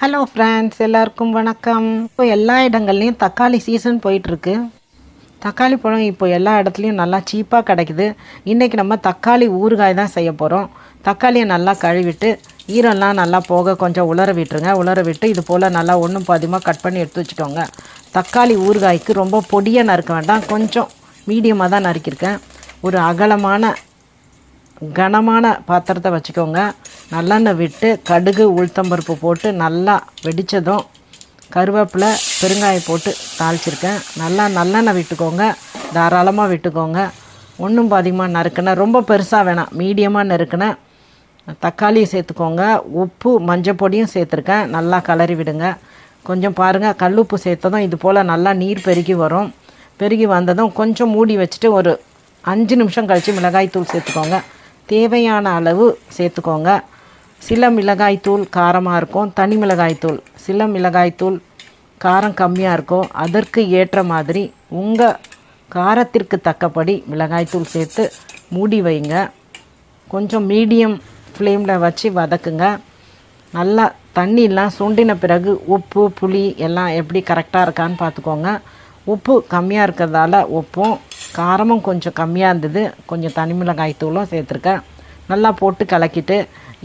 Hello friends எல்லாருக்கும் வணக்கம். இப்போ எல்லா இடங்கள்லையும் தக்காளி சீசன் போயிட்டுருக்கு. தக்காளி பழம் இப்போ எல்லா இடத்துலையும் நல்லா சீப்பாக கிடைக்குது. இன்றைக்கி நம்ம தக்காளி ஊறுகாய் தான் செய்ய போகிறோம் தக்காளியை நல்லா கழுவிட்டு ஈரம்லாம் நல்லா போக கொஞ்சம் உலர விட்டுருங்க. உலர விட்டு இது போல் நல்லா ஒன்றும் பாதியமாக கட் பண்ணி எடுத்து வச்சுக்கோங்க. தக்காளி ஊறுகாய்க்கு ரொம்ப பொடியாக நறுக்க வேண்டாம். கொஞ்சம் மீடியமாக தான் நறுக்கியிருக்கேன். ஒரு அகலமான கனமான பாத்திரத்தை வச்சுக்கோங்க. நல்லெண்ணெய் விட்டு கடுகு உளுத்தம்பருப்பு போட்டு நல்லா வெடித்ததும் கருவேப்பிலை பெருங்காயம் போட்டு தாளிச்சிருக்கேன். நல்லா நல்லெண்ணெய் விட்டுக்கோங்க. தாராளமாக விட்டுக்கோங்க. ஒன்றும் பாதிகமாக நறுக்கினேன் ரொம்ப பெருசாக வேணாம் மீடியமாக நறுக்கினேன் தக்காளியும் சேர்த்துக்கோங்க. உப்பு மஞ்சள் பொடியும் சேர்த்துருக்கேன். நல்லா கலரி விடுங்க. கொஞ்சம் பாருங்கள் கல்லுப்பு சேர்த்ததும் இது போல் நல்லா நீர் பெருகி வரும். பெருகி வந்ததும் கொஞ்சம் மூடி வச்சுட்டு ஒரு அஞ்சு நிமிஷம் கழித்து மிளகாய் தூள் சேர்த்துக்கோங்க. தேவையான அளவு சேர்த்துக்கோங்க. சில மிளகாய்த்தூள் காரமாக இருக்கும் தனி மிளகாய்த்தூள் சில மிளகாய்த்தூள் காரம் கம்மியாக இருக்கும். அதற்கு ஏற்ற மாதிரி உங்கள் காரத்திற்கு தக்கபடி மிளகாய்த்தூள் சேர்த்து மூடி வைங்க. கொஞ்சம் மீடியம் ஃப்ளேமில் வச்சு வதக்குங்க. நல்லா தண்ணியெலாம் சுண்டின பிறகு உப்பு புளி எல்லாம் எப்படி கரெக்டாக இருக்கான்னு பார்த்துக்கோங்க உப்பு கம்மியாக இருக்கிறதால உப்பும் காரமும் கொஞ்சம் கம்மியாக இருந்தது. கொஞ்சம் தனி மிளகாய் தூளும் சேர்த்துருக்கேன். நல்லா போட்டு கலக்கிட்டு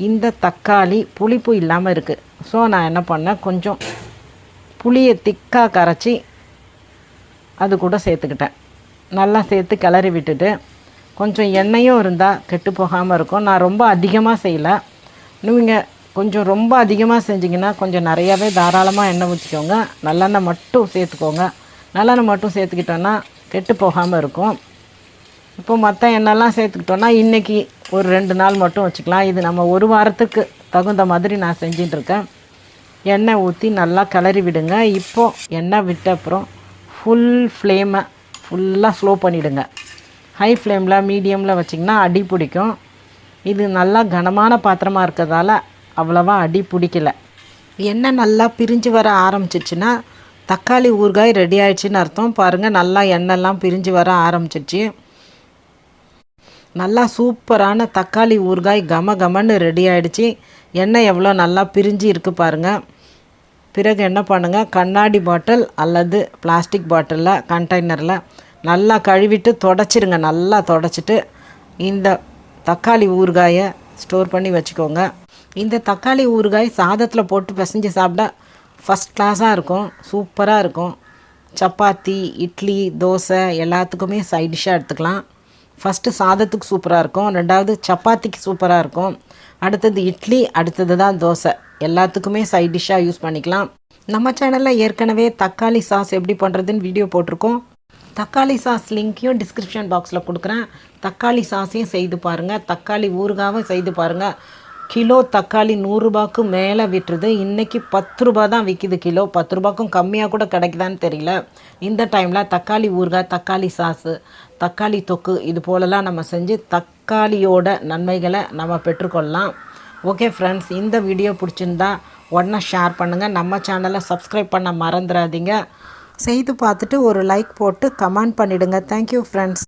இந்த தக்காளி புளிப்பு இல்லாமல் இருக்குது ஸோ நான் என்ன பண்ணேன்? கொஞ்சம் புளியை திக்காக கரைச்சி அது கூட சேர்த்துக்கிட்டேன். நல்லா சேர்த்து கிளறி விட்டுட்டு கொஞ்சம் எண்ணெயும் இருந்தால் கெட்டு போகாமல் இருக்கும். நான் ரொம்ப அதிகமாக செய்யலை. நீங்கள் கொஞ்சம் ரொம்ப அதிகமாக செஞ்சிங்கன்னா கொஞ்சம் நிறையாவே தாராளமாக எண்ணெய் ஊற்றிக்கோங்க நல்லெண்ணெய் மட்டும் சேர்த்துக்கோங்க. நல்லெண்ணெய் மட்டும் சேர்த்துக்கிட்டோன்னா கெட்டு போகாமல் இருக்கும். இப்போ மற்ற எண்ணெய்லாம் சேர்த்துக்கிட்டோன்னா இன்றைக்கி ஒரு ரெண்டு நாள் மட்டும் வச்சுக்கலாம். இது நம்ம ஒரு வாரத்துக்கு தகுந்த மாதிரி நான் செஞ்சிட்ருக்கேன் எண்ணெய் ஊற்றி நல்லா கிளறி விடுங்க. இப்போது எண்ணெய் விட்ட அப்புறம் ஃபுல் ஃப்ளேமை ஃபுல்லாக ஸ்லோ பண்ணிவிடுங்க ஹை ஃப்ளேமில் மீடியமில் வச்சிங்கன்னா அடி பிடிக்கும். இது நல்லா கனமான பாத்திரமாக இருக்கிறதால அவ்வளோவா அடி பிடிக்கல. எண்ணெய் நல்லா பிரிஞ்சு வர ஆரம்பிச்சிச்சுன்னா தக்காளி ஊறுகாய் ரெடி ஆயிடுச்சுன்னு அர்த்தம். பாருங்கள் நல்லா எண்ணெய்லாம் பிரிஞ்சு வர ஆரம்பிச்சிச்சு. நல்லா சூப்பரான தக்காளி ஊறுகாய் கம கமன்னு ரெடி ஆகிடுச்சி எண்ணெய் எவ்வளோ நல்லா பிரிஞ்சு இருக்குது பாருங்கள் பிறகு என்ன பண்ணுங்கள் கண்ணாடி பாட்டில் அல்லது பிளாஸ்டிக் பாட்டிலில் கண்டெய்னரில் நல்லா கழுவிட்டு தொடச்சிருங்க. நல்லா தொடச்சிட்டு இந்த தக்காளி ஊறுகாயை ஸ்டோர் பண்ணி வச்சுக்கோங்க. இந்த தக்காளி ஊறுகாய் சாதத்தில் போட்டு பிசைஞ்சு சாப்பிட்டா ஃபஸ்ட் கிளாஸாக இருக்கும். சூப்பராக இருக்கும். சப்பாத்தி இட்லி தோசை எல்லாத்துக்குமே சைட் டிஷ்ஷாக எடுத்துக்கலாம். ஃபஸ்ட்டு சாதத்துக்கு சூப்பராக இருக்கும். ரெண்டாவது சப்பாத்திக்கு சூப்பராக இருக்கும். அடுத்தது இட்லி அடுத்தது தான் தோசை. எல்லாத்துக்குமே சைட் டிஷ்ஷாக யூஸ் பண்ணிக்கலாம். நம்ம சேனலில் ஏற்கனவே தக்காளி சாஸ் எப்படி பண்ணுறதுன்னு வீடியோ போட்டிருக்கோம். தக்காளி சாஸ் லிங்க்கையும் டிஸ்கிரிப்ஷன் பாக்ஸில் கொடுக்குறேன். தக்காளி சாஸையும் செய்து பாருங்கள் தக்காளி ஊறுகாவும் செய்து பாருங்கள் கிலோ தக்காளி நூறுரூபாக்கு மேலே விட்டுருது. இன்றைக்கி பத்து ரூபா தான் விற்கிது கிலோ. பத்து ரூபாக்கும் கம்மியாக கூட கிடைக்குதான்னு தெரியல. இந்த டைமில் தக்காளி ஊறுகாய் தக்காளி சாஸு தக்காளி தொக்கு இது போலலாம் நம்ம செஞ்சு தக்காளியோட நன்மைகளை நம்ம பெற்றுக்கொள்ளலாம். ஓகே ஃப்ரெண்ட்ஸ் இந்த வீடியோ பிடிச்சிருந்தா உடனே ஷேர் பண்ணுங்கள் நம்ம சேனலை சப்ஸ்கிரைப் பண்ண மறந்துடாதீங்க. செய்து பார்த்துட்டு ஒரு லைக் போட்டு கமெண்ட் பண்ணிவிடுங்க தேங்க்யூ ஃப்ரெண்ட்ஸ்